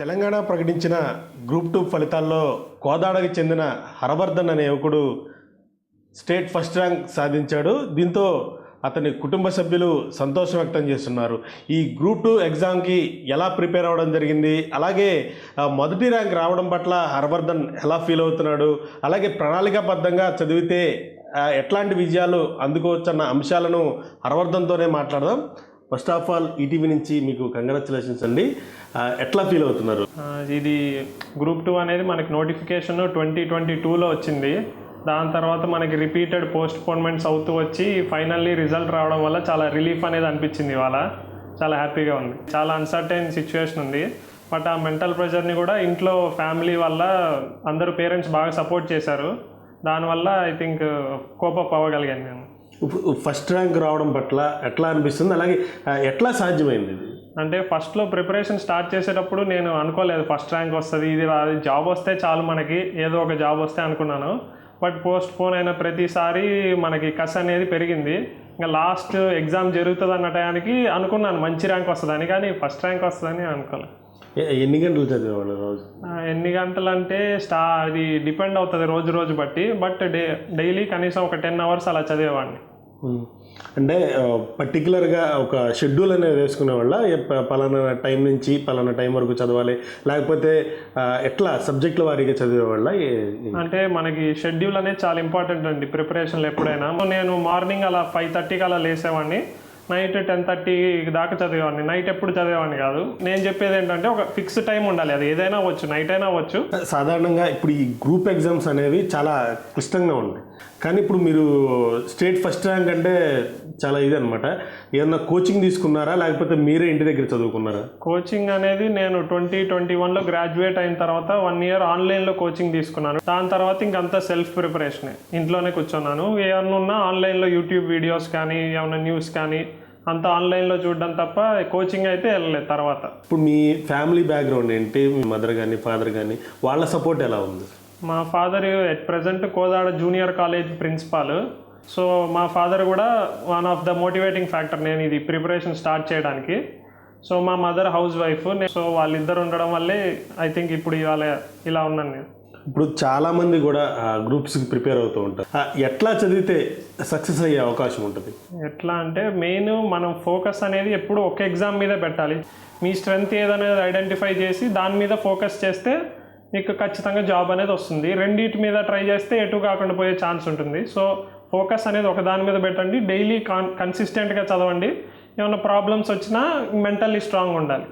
తెలంగాణ ప్రకటించిన group two ఫలితాల్లో కోదాడకి చెందిన హరవర్ధన్ అనే యువకుడు స్టేట్ ఫస్ట్ ర్యాంక్ సాధించాడు. దీంతో అతని కుటుంబ సభ్యులు సంతోషం వ్యక్తం చేస్తున్నారు. ఈ గ్రూప్ టూ ఎగ్జామ్కి ఎలా ప్రిపేర్ అవ్వడం జరిగింది? అలాగే మొదటి ర్యాంక్ రావడం పట్ల హర్వర్ధన్ ఎలా ఫీల్ అవుతున్నాడు? అలాగే ప్రణాళికాబద్ధంగా చదివితే ఎట్లాంటి విజయాలు అందుకోవచ్చన్న అంశాలను హర్వర్ధన్తోనే మాట్లాడదాం. ఫస్ట్ ఆఫ్ ఆల్ ఈటీవీ నుంచి మీకు కంగ్రాచులేషన్స్ అండి. ఎట్లా ఫీల్ అవుతున్నారు? ఇది గ్రూప్ టూ అనేది మనకి నోటిఫికేషన్ ట్వంటీ ట్వంటీ టూలో వచ్చింది. దాని తర్వాత మనకి రిపీటెడ్ పోస్ట్ పోన్మెంట్స్ అవుతూ వచ్చి ఫైనల్లీ రిజల్ట్ రావడం వల్ల చాలా రిలీఫ్ అనేది అనిపించింది ఇవాళ. చాలా హ్యాపీగా ఉంది. చాలా అన్సర్టైన్ సిచ్యువేషన్ ఉంది. బట్ ఆ మెంటల్ ప్రెషర్ని కూడా ఇంట్లో ఫ్యామిలీ వల్ల అందరూ పేరెంట్స్ బాగా సపోర్ట్ చేశారు. దానివల్ల ఐ థింక్ కోపప్ అవ్వగలిగాను నేను. ఫస్ట్ ర్యాంక్ రావడం పట్ల ఎట్లా అనిపిస్తుంది? అలాగే ఎట్లా సాధ్యమైంది ఇది? అంటే ఫస్ట్లో ప్రిపరేషన్ స్టార్ట్ చేసేటప్పుడు నేను అనుకోలేదు ఫస్ట్ ర్యాంక్ వస్తుంది ఇది రాదు. జాబ్ వస్తే చాలు మనకి ఏదో ఒక జాబ్ వస్తే అనుకున్నాను. బట్ పోస్ట్ పోన్ అయిన ప్రతిసారి మనకి కస్ అనేది పెరిగింది. ఇంకా లాస్ట్ ఎగ్జామ్ జరుగుతుంది అన్న టయానికి అనుకున్నాను మంచి ర్యాంక్ వస్తుందని. కానీ ఫస్ట్ ర్యాంక్ వస్తుందని అనుకోలేదు ఎన్ని గంటలు చదివేవాళ్ళు రోజు? ఎన్ని గంటలు అంటే స్టా అది డిపెండ్ అవుతుంది రోజు రోజు బట్టి బట్ డే డైలీ కనీసం ఒక టెన్ అవర్స్ అలా చదివేవాడిని. అంటే పర్టికులర్గా ఒక షెడ్యూల్ అనేది వేసుకునే వాళ్ళ పలానా టైం నుంచి పలానా టైం వరకు చదవాలి లేకపోతే ఎట్లా సబ్జెక్టుల వారీగా చదివేవాళ్ళ అంటే మనకి షెడ్యూల్ అనేది చాలా ఇంపార్టెంట్ అండి ప్రిపరేషన్లో ఎప్పుడైనా. నేను మార్నింగ్ అలా ఫైవ్ థర్టీకి అలా లేసేవాడిని. నైట్ టెన్ థర్టీ దాకా చదివేవాడిని. నైట్ ఎప్పుడు చదివేవాడిని కాదు. నేను చెప్పేది ఏంటంటే ఒక ఫిక్స్ టైం ఉండాలి. అది ఏదైనా అవ్వచ్చు నైట్ అయినా అవ్వచ్చు. సాధారణంగా ఇప్పుడు ఈ గ్రూప్ ఎగ్జామ్స్ అనేవి చాలా క్లిష్టంగా ఉంటాయి. కానీ ఇప్పుడు మీరు స్టేట్ ఫస్ట్ ర్యాంక్ అంటే చాలా ఇది అనమాట ఏమన్నా కోచింగ్ తీసుకున్నారా? లేకపోతే మీరే ఇంటి దగ్గర చదువుకున్నారా? కోచింగ్ అనేది నేను ట్వంటీ ట్వంటీ వన్లో గ్రాడ్యుయేట్ అయిన తర్వాత వన్ ఇయర్ ఆన్లైన్లో కోచింగ్ తీసుకున్నాను. దాని తర్వాత ఇంకంతా సెల్ఫ్ ప్రిపరేషనే. ఇంట్లోనే కూర్చున్నాను. ఏమన్నా ఉన్నా ఆన్లైన్లో యూట్యూబ్ వీడియోస్ కానీ ఏమన్నా న్యూస్ కానీ అంతా ఆన్లైన్లో చూడడం తప్ప కోచింగ్ అయితే వెళ్ళలేదు తర్వాత. ఇప్పుడు మీ ఫ్యామిలీ బ్యాక్గ్రౌండ్ ఏంటి? మీ మదర్ కానీ ఫాదర్ కానీ వాళ్ళ సపోర్ట్ ఎలా ఉంది? మా father at present Kodad junior college principal. So మా ఫాదర్ కూడా one of the motivating factor. నేను ఇది ప్రిపరేషన్ స్టార్ట్ చేయడానికి. సో మా మదర్ హౌస్ వైఫ్. సో వాళ్ళిద్దరు ఉండడం వల్లే ఐ థింక్ ఇప్పుడు ఇవాళ ఇలా ఉన్నాను నేను. ఇప్పుడు చాలామంది కూడా గ్రూప్స్కి ప్రిపేర్ అవుతూ ఉంటారు. ఎట్లా చదివితే సక్సెస్ అయ్యే అవకాశం ఉంటుంది? ఎట్లా అంటే మెయిన్ మనం ఫోకస్ అనేది ఎప్పుడు ఒక ఎగ్జామ్ మీద పెట్టాలి. మీ స్ట్రెంగ్త్ ఏదనేది ఐడెంటిఫై చేసి దాని మీద ఫోకస్ చేస్తే మీకు ఖచ్చితంగా జాబ్ అనేది వస్తుంది. రెండింటి మీద ట్రై చేస్తే ఎటు కాకుండా పోయే ఛాన్స్ ఉంటుంది. సో ఫోకస్ అనేది ఒక దాని మీద పెట్టండి. డైలీ కాన్ కన్సిస్టెంట్గా చదవండి. ఏమైనా ప్రాబ్లమ్స్ వచ్చినా మెంటల్లీ స్ట్రాంగ్ ఉండాలి.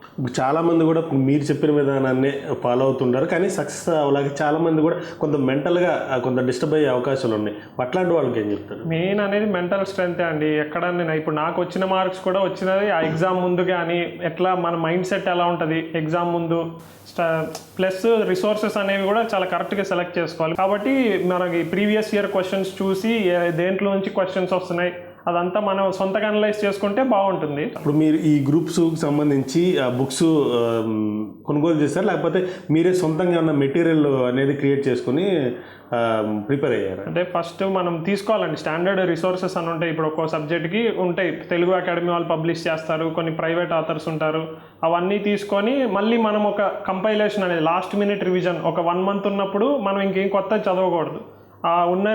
చాలామంది చాలా మంది కూడా మీరు చెప్పిన విధానాన్ని ఫాలో అవుతుంటారు. కానీ సక్సెస్ అవ్వలేక చాలామంది కూడా కొంత మెంటల్గా కొంత డిస్టర్బ్ అయ్యే అవకాశాలు ఉన్నాయి. అట్లాంటి వాళ్ళకి ఏం చెప్తారు? మెయిన్ అనేది మెంటల్ స్ట్రెంత్ అండి. ఎక్కడ నేను ఇప్పుడు నాకు వచ్చిన మార్క్స్ కూడా వచ్చినది. ఆ ఎగ్జామ్ ముందు కానీ ఎట్లా మన మైండ్ సెట్ ఎలా ఉంటుంది? ఎగ్జామ్ ముందు ప్లస్ రిసోర్సెస్ అనేవి కూడా చాలా కరెక్ట్గా సెలెక్ట్ చేసుకోవాలి. కాబట్టి మనకి ప్రీవియస్ ఇయర్ క్వశ్చన్స్ చూసి దేంట్లో నుంచి క్వశ్చన్స్ వస్తున్నాయి? అదంతా మనం సొంతగా అనలైజ్ చేసుకుంటే బాగుంటుంది. ఇప్పుడు మీరు ఈ గ్రూప్స్ సంబంధించి బుక్స్ కొనుగోలు చేస్తారు లేకపోతే మీరే సొంతంగా ఉన్న మెటీరియల్ అనేది క్రియేట్ చేసుకుని ప్రిపేర్ అయ్యారు? అంటే ఫస్ట్ మనం తీసుకోవాలండి. స్టాండర్డ్ రిసోర్సెస్ అని ఉంటాయి. ఇప్పుడు ఒక్కో సబ్జెక్ట్కి ఉంటాయి. తెలుగు అకాడమీ వాళ్ళు పబ్లిష్ చేస్తారు. కొన్ని ప్రైవేట్ ఆథర్స్ ఉంటారు. అవన్నీ తీసుకొని మళ్ళీ మనం ఒక కంపైలేషన్ అనేది లాస్ట్ మినిట్ రివిజన్ ఒక వన్ మంత్ ఉన్నప్పుడు మనం ఇంకేం కొత్త చదవకూడదు. ఆ ఉన్న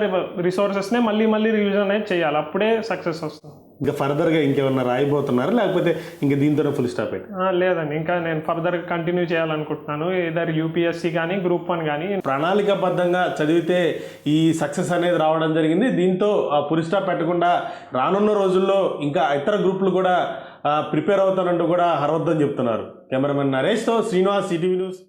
రిసోర్సెస్నే మళ్ళీ మళ్ళీ రివిజన్ అనేది చేయాలి. అప్పుడే సక్సెస్ వస్తుంది. ఇంకా ఫర్దర్గా ఇంకేమన్నా రాయిపోతున్నారా లేకపోతే ఇంకా దీంతోనే ఫుల్ స్టాప్ పెట్టి లేదండి. ఇంకా నేను ఫర్దర్ కంటిన్యూ చేయాలనుకుంటున్నాను. ఇదర్ యూపీఎస్సీ కానీ గ్రూప్ వన్ కానీ ప్రణాళికాబద్ధంగా చదివితే ఈ సక్సెస్ అనేది రావడం జరిగింది. దీంతో ఆ పురి స్టాప్ పెట్టకుండా రానున్న రోజుల్లో ఇంకా ఇతర గ్రూపులు కూడా ప్రిపేర్ అవుతానంటూ కూడా హర్వద్దం చెప్తున్నారు. కెమెరామెన్ నరేష్తో శ్రీనివాస్ సిటీవీ న్యూస్